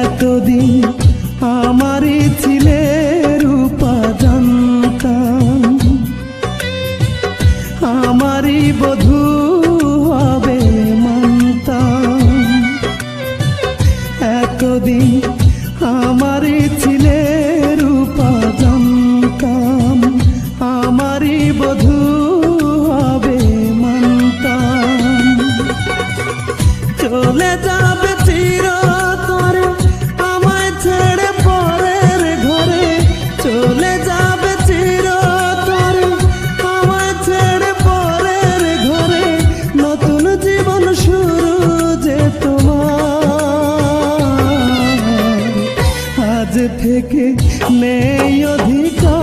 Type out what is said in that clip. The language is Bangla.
এতদিন আমারই ছিলে রূপা জানতাম। আমারই বধূ হবে মানতাম। এতদিন আমারই ছিলে রূপা জানতাম। আমারই বধূ হবে মানতাম। চলে যাবে থেকে নেই অধিকার